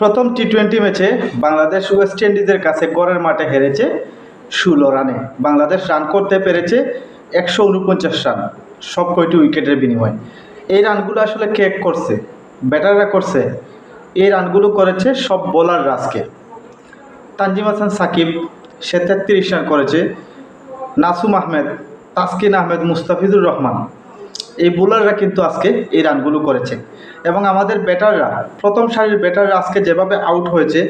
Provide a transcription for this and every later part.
প্রথম T twenty ম্যাচে Bangladesh West ইন্ডিজের কাছে গড়ের মাঠে হেরেছে ষোলো রানে। বাংলাদেশ রান করতে পেরেছে একশো উনপঞ্চাশ রান, সব কয়টি উইকেটের বিনিময়ে। এই রানগুলো আসলে কে করছে? ব্যাটাররা করছে। এই রানগুলো করেছে সব বোলার আজকে। তানজিম হাসান, সাকিব, সে তেত্রিশ রান করেছে। নাসুম আহমেদ, তাসকিন আহমেদ, মুস্তাফিজুর রহমান। এই বোলাররা কিন্তু আজকে এই রানগুলো করেছে। এবং আমাদের ব্যাটাররা, প্রথম সারির ব্যাটাররা আজকে যেভাবে আউট হয়েছে,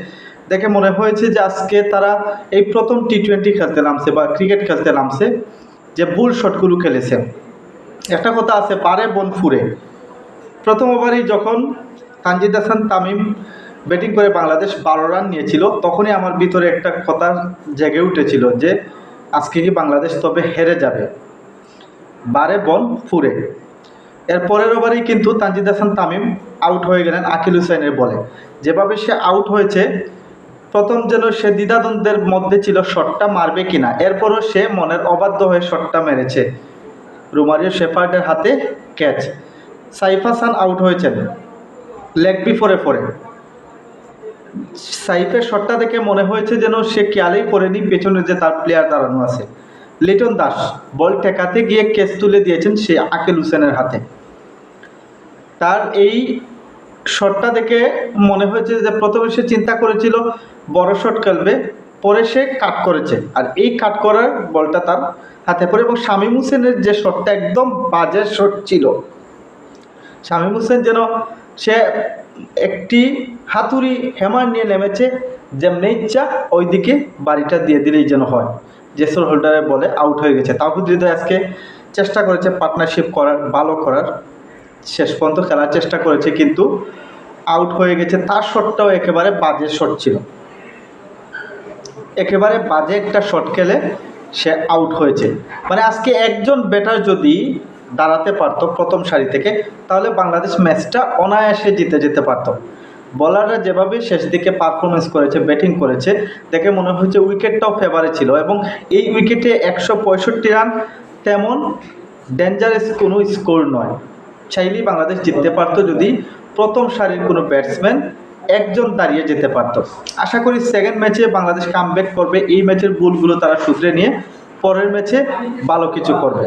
দেখে মনে হয়েছে যে আজকে তারা এই প্রথম টি টোয়েন্টি খেলতে নামছে বা ক্রিকেট খেলতে নামছে, যে বুল শটগুলো খেলেছে। একটা কথা আছে, পারে বন ফুরে। প্রথম ওভারেই যখন তানজিদ হাসান তামিম ব্যাটিং করে বাংলাদেশ বারো রান নিয়েছিল, তখনই আমার ভিতরে একটা কথা জেগে উঠেছিল যে আজকে কি বাংলাদেশ তবে হেরে যাবে। বারে বল ফুরে। এর পরের ওভারেই কিন্তু তানজিদ হাসান তামিম আউট হয়ে গেলেন আকিল হুসাইনের বলে। যেভাবে সে আউট হয়েছে, প্রথম যেন সে দ্বিধাদ্বন্দ্বের মধ্যে ছিল শটটা মারবে কিনা, এরপরও সে মনের অবাধ্য হয়ে শটটা মেরেছে। রুমারিও শেফার্ডের হাতে ক্যাচ সাইফ হাসান আউট হয়েছেন লেগ বিফোরে ফোরে সাইফের শটটা দেখে মনে হয়েছে যেন সে খেয়ালেই করেনি পেছনে যে তার প্লেয়ার দাঁড়ানো আছে। লিটন দাস বল ঠেকাতে গিয়ে কেস তুলে দিয়েছেন সে আকিল হোসেনের হাতে। তার এই শটটা দেখে মনে হয়েছে যে প্রথমে সে চিন্তা করেছিল, বড় শট খেলবে, পরে সে কাট করেছে। আর এই কাট করার বলটা তার হাতে পড়ে এবং শামীম হোসেনের যে শটটা একদম বাজে শট ছিল। শামীম হোসেন যেন সে একটি হাতুড়ি হ্যামার নিয়ে নেমেছে যেমনি ইচ্ছা ওইদিকে বাড়িটা দিয়ে দিলেই যেন হয়। জেসর হোল্ডারে বলে আউট হয়ে গেছে। তাওহিদ হৃদয় আজকে চেষ্টা করেছে পার্টনারশিপ করার, ভালো করার। শেষ পর্যন্ত খেলার চেষ্টা করেছে, কিন্তু আউট হয়ে গেছে। তার শটটাও একেবারে বাজে শট ছিল। একেবারে বাজে একটা শট খেলে সে আউট হয়েছে। মানে আজকে একজন ব্যাটার যদি দাঁড়াতে পারতো প্রথম সারি থেকে, তাহলে বাংলাদেশ ম্যাচটা অনায়াসে জিতে যেতে পারতো। বলাররা যেভাবে শেষ দিকে পারফরমেন্স করেছে ব্যাটিং করেছে, দেখে মনে হচ্ছে উইকেটটাও ফেভারে ছিল এবং এই উইকেটে একশো পঁয়ষট্টি রান তেমন ডেঞ্জারাস কোনো স্কোর নয়। চাইলেই বাংলাদেশ জিততে পারতো যদি প্রথম সারির কোনো ব্যাটসম্যান একজন দাঁড়িয়ে যেতে পারতো। আশা করি সেকেন্ড ম্যাচে বাংলাদেশ কামব্যাক করবে। এই ম্যাচের ভুলগুলো তারা শুধরে নিয়ে পরের ম্যাচে ভালো কিছু করবে।